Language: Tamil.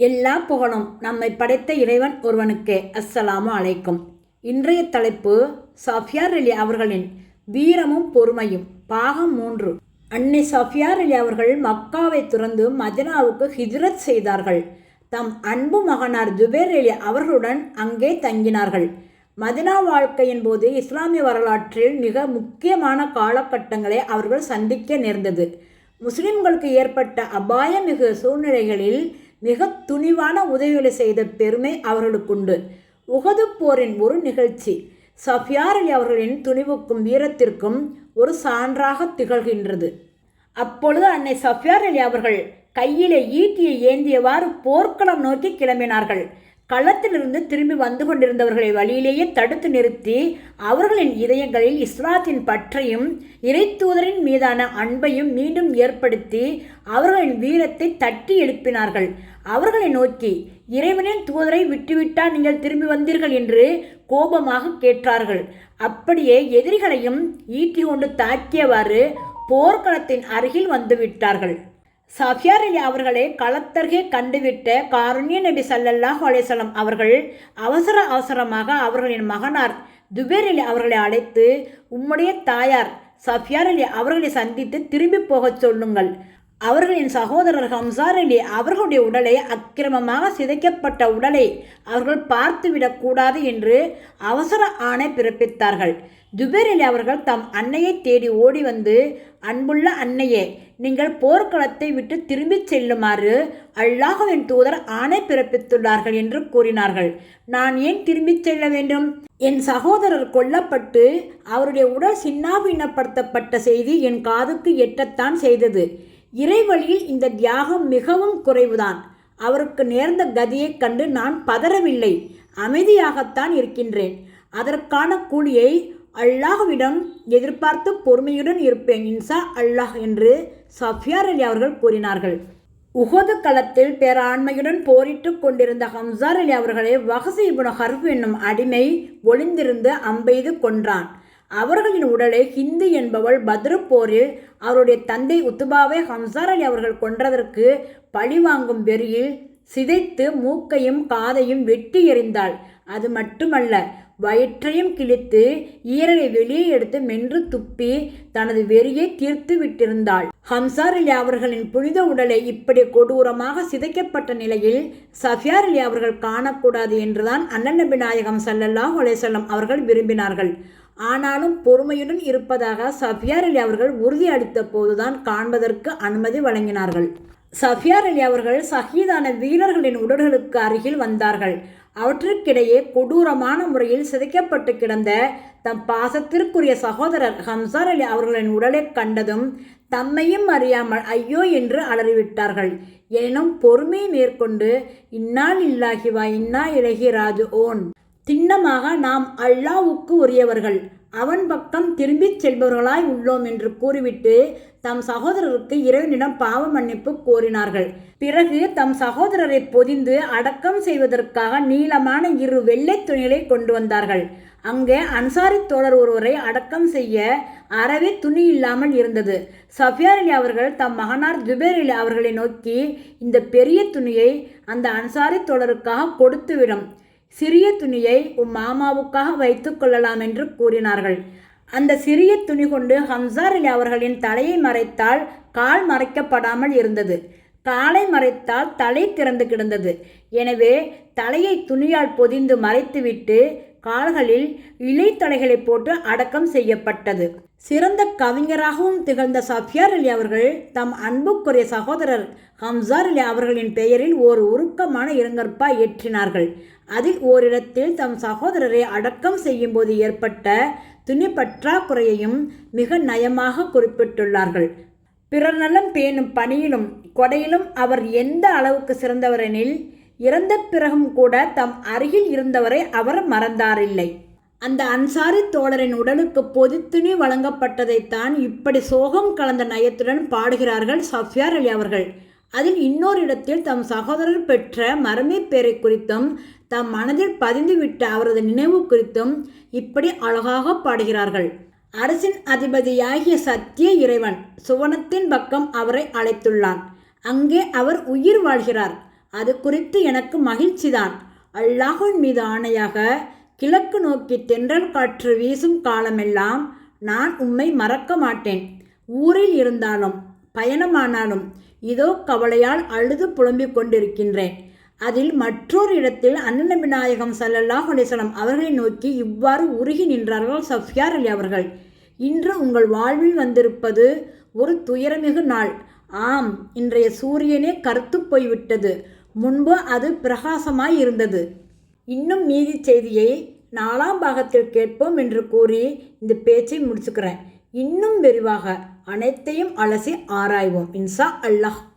எல்லா புகழும் நம்மை படைத்த இறைவன் ஒருவனுக்கே. அஸ்ஸலாமு அலைக்கும். இன்றைய தலைப்பு சாஃபியார் அலி அவர்களின் வீரமும் பொறுமையும். பாகம் மூன்று. அன்னை சஃபியார் அலி அவர்கள் மக்காவை துறந்து மதினாவுக்கு ஹிஜ்ரத் செய்தார்கள். தம் அன்பு மகனார் ஜுபேர் அலி அவர்களுடன் அங்கே தங்கினார்கள். மதினா வாழ்க்கையின் போது இஸ்லாமிய வரலாற்றில் மிக முக்கியமான காலகட்டங்களை அவர்கள் சந்திக்க நேர்ந்தது. முஸ்லிம்களுக்கு ஏற்பட்ட அபாயமிகு சூழ்நிலைகளில் மிக துணிவான உதவிகளை செய்த பெருமை அவர்களுக்குண்டு. உகது போரின் ஒரு நிகழ்ச்சி. சஃபியார் அலி அவர்களின் துணிவுக்கும் வீரத்திற்கும் ஒரு சான்றாக திகழ்கின்றது. அப்பொழுது அன்னை சஃபியார் அலி அவர்கள் கையிலே ஈட்டியை ஏந்தியவாறு போர்க்களம் நோக்கி கிளம்பினார்கள். களத்திலிருந்து திரும்பி வந்து கொண்டிருந்தவர்களை வழியிலேயே தடுத்து நிறுத்தி அவர்களின் இதயங்களில் இஸ்லாத்தின் பற்றையும் இறைத்தூதரின் மீதான அன்பையும் மீண்டும் ஏற்படுத்தி அவர்களின் வீரத்தை தட்டி எழுப்பினார்கள். அவர்களை நோக்கி இறைவனின் தூதரை விட்டுவிட்டால் நீங்கள் திரும்பி வந்தீர்கள் என்று கோபமாக கேட்டார்கள். அப்படியே எதிரிகளையும் ஈட்டி கொண்டு தாக்கியவாறு போர்க்களத்தின் அருகில் வந்துவிட்டார்கள் சஃபியார் அலி அவர்களை களத்தருகே கண்டுவிட்ட காருண்ய நபி சல்லல்லாஹ் அலிசல்லாம் அவர்கள் அவசர அவசரமாக அவர்களின் மகனார் துபேர் அலி அவர்களை அழைத்து உம்முடைய தாயார் சஃபியார் அலி அவர்களை சந்தித்து திரும்பி போகச் சொல்லுங்கள். அவர்களின் சகோதரர் ஹம்சார் அலி அவர்களுடைய உடலை அக்கிரமமாக சிதைக்கப்பட்ட உடலை அவர்கள் பார்த்துவிடக்கூடாது என்று அவசர ஆணை பிறப்பித்தார்கள். ஜுபேர் அலி அவர்கள் தம் அன்னையை தேடி ஓடி வந்து அன்புள்ள அன்னையே நீங்கள் போர்க்களத்தை விட்டு திரும்பிச் செல்லுமாறு அல்லாஹுவின் தூதர் ஆணை பிறப்பித்துள்ளார்கள் என்று கூறினார்கள். நான் ஏன் திரும்பிச் செல்ல வேண்டும்? என் சகோதரர் கொல்லப்பட்டு அவருடைய உடல் சின்னாபின்னப்படுத்தப்பட்ட செய்தி என் காதுக்கு எட்டத்தான் செய்தது. இறைவழியில் இந்த தியாகம் மிகவும் குறைவுதான். அவருக்கு நேர்ந்த கதியைக் கண்டு நான் பதறவில்லை. அமைதியாகத்தான் இருக்கின்றேன். அதற்கான கூலியை அல்லாஹ்விடம் எதிர்பார்த்து பொறுமையுடன் இருப்பேன் இன்சா அல்லாஹ் என்று சஃபியார் அலி அவர்கள் கூறினார்கள். உகது களத்தில் பேராண்மையுடன் போரிட்டு கொண்டிருந்த ஹம்சார் அலி அவர்களை வகசி இபுன் ஹர்ஃப் என்னும் அடிமை ஒளிந்திருந்து அம்பெய்து கொன்றான். அவர்களின் உடலை ஹிந்து என்பவள் பத்ரு போரில் அவருடைய தந்தை உத்துபாவை ஹம்சார் அலி அவர்கள் கொன்றதற்கு பழிவாங்கும் வெறியில் சிதைத்து மூக்கையும் காதையும் வெட்டி எறிந்தாள். அது மட்டுமல்ல வயிற்றையும் கிழித்து ஈரலை வெளியே எடுத்து மென்று துப்பி தனது வெறியை தீர்த்து விட்டிருந்தாள். ஹம்சார் அவர்களின் புனித உடலை இப்படி கொடூரமாக சிதைக்கப்பட்ட நிலையில் சஃபியார் அவர்கள் காணக்கூடாது என்றுதான் அண்ணன் நபி நாயகம் சல்லல்லாஹ் ஒலேசல்லம் அவர்கள் விரும்பினார்கள். ஆனாலும் பொறுமையுடன் இருப்பதாக சஃபியார் அலி அவர்கள் உறுதியளித்த போதுதான் காண்பதற்கு அனுமதி வழங்கினார்கள். சஃபியார் அலி அவர்கள் சஹீதான வீரர்களின் உடல்களுக்கு அருகில் வந்தார்கள். அவற்றுக்கிடையே கொடூரமான முறையில் சிதைக்கப்பட்டு கிடந்த தம் பாசத்திற்குரிய சகோதரர் ஹம்சார் அலி அவர்களின் உடலை கண்டதும் தம்மையும் அறியாமல் ஐயோ என்று அலறிவிட்டார்கள். எனினும் பொறுமையை மேற்கொண்டு இன்னால் இல்லாகிவா இன்னா இலகி ராஜு ஓன் திண்ணமாக நாம் அல்லாவுக்கு உரியவர்கள். அவன் பக்கம் திரும்பிச் செல்பவர்களாய் உள்ளோம் என்று கூறிவிட்டு தம் சகோதரருக்கு இறைவனிடம் பாவ மன்னிப்பு கோரினார்கள். பிறகு தம் சகோதரரை பொதிந்து அடக்கம் செய்வதற்காக நீளமான இரு வெள்ளை துணிகளை கொண்டு வந்தார்கள். அங்கே அன்சாரி தோழர் ஒருவரை அடக்கம் செய்ய அறவே துணி இல்லாமல் இருந்தது. சஃபியார் அலி அவர்கள் தம் மகனார் ஜுபேர் அலி அவர்களை நோக்கி இந்த பெரிய துணியை அந்த அன்சாரி தோழருக்காக கொடுத்துவிடும். சிறிய துணியை உம் மாமாவுக்காக வைத்து கொள்ளலாம் என்று கூறினார்கள். அந்த சிறிய துணி கொண்டு ஹம்சார் அலி அவர்களின் தலையை மறைத்தால் கால் மறைக்கப்படாமல் இருந்தது. காலை மறைத்தால் தலை திறந்து கிடந்தது. எனவே தலையை துணியால் பொதிந்து மறைத்துவிட்டு கால்களில் இலைத்தலைகளை போட்டு அடக்கம் செய்யப்பட்டது. சிறந்த கவிஞராகவும் திகழ்ந்த சஃபியார் அலி அவர்கள் தம் அன்புக்குரிய சகோதரர் ஹம்சார் அலி அவர்களின் பெயரில் ஓர் உருக்கமான இரங்கற்பா ஏற்றினார்கள். அதில் ஓரிடத்தில் தம் சகோதரரை அடக்கம் செய்யும்போது ஏற்பட்ட துணி பற்றாக்குறையையும் மிக நயமாக குறிப்பிட்டுள்ளார்கள். பிறர் நலம் பேணும் பணியிலும் கொடையிலும் அவர் எந்த அளவுக்கு சிறந்தவரெனில் இறந்த பிறகும் கூட தம் அருகில் இருந்தவரை அவர் மறந்தாரில்லை. அந்த அன்சாரி தோழரின் உடலுக்கு பொது துணி வழங்கப்பட்டதைத்தான் இப்படி சோகம் கலந்த நயத்துடன் பாடுகிறார்கள் சஃப்யார் அலி அவர்கள். அதில் இன்னொரு இடத்தில் தம் சகோதரர் பெற்ற மரமே பேரை குறித்தும் தம் மனதில் பதிந்துவிட்ட அவரது நினைவு குறித்தும் இப்படி அழகாக பாடுகிறார்கள். அரசின் அதிபதியாகிய சத்திய இறைவன் சுவனத்தின் பக்கம் அவரை அழைத்துள்ளான். அங்கே அவர் உயிர் வாழ்கிறார். அது குறித்து எனக்கு மகிழ்ச்சிதான். அல்லாஹின் மீது ஆணையாக கிழக்கு நோக்கி தென்றல் காற்று வீசும் காலமெல்லாம் நான் உம்மை மறக்க மாட்டேன். ஊரில் இருந்தாலும் பயணமானாலும் இதோ கவலையால் அழுது புலம்பிக் கொண்டிருக்கின்றேன். அதில் மற்றொரு இடத்தில் அண்ணன் விநாயகம் சல்லல்லாஹ் அலிஸ்லாம் அவர்களை நோக்கி இவ்வாறு உருகி நின்றார்கள் சஃபியார் அலி அவர்கள். இன்று உங்கள் வாழ்வில் வந்திருப்பது ஒரு துயரமிகு நாள். ஆம் இன்றைய சூரியனே கருத்து போய்விட்டது. முன்பு அது பிரகாசமாய் இருந்தது. இன்னும் மீதி செய்தியை நாலாம் பாகத்தில் கேட்போம் என்று கூறி இந்த பேச்சை முடிச்சுக்கிறேன். இன்னும் விரிவாக அனைத்தையும் அலசி ஆராய்வோம். இன்சா அல்லாஹ்.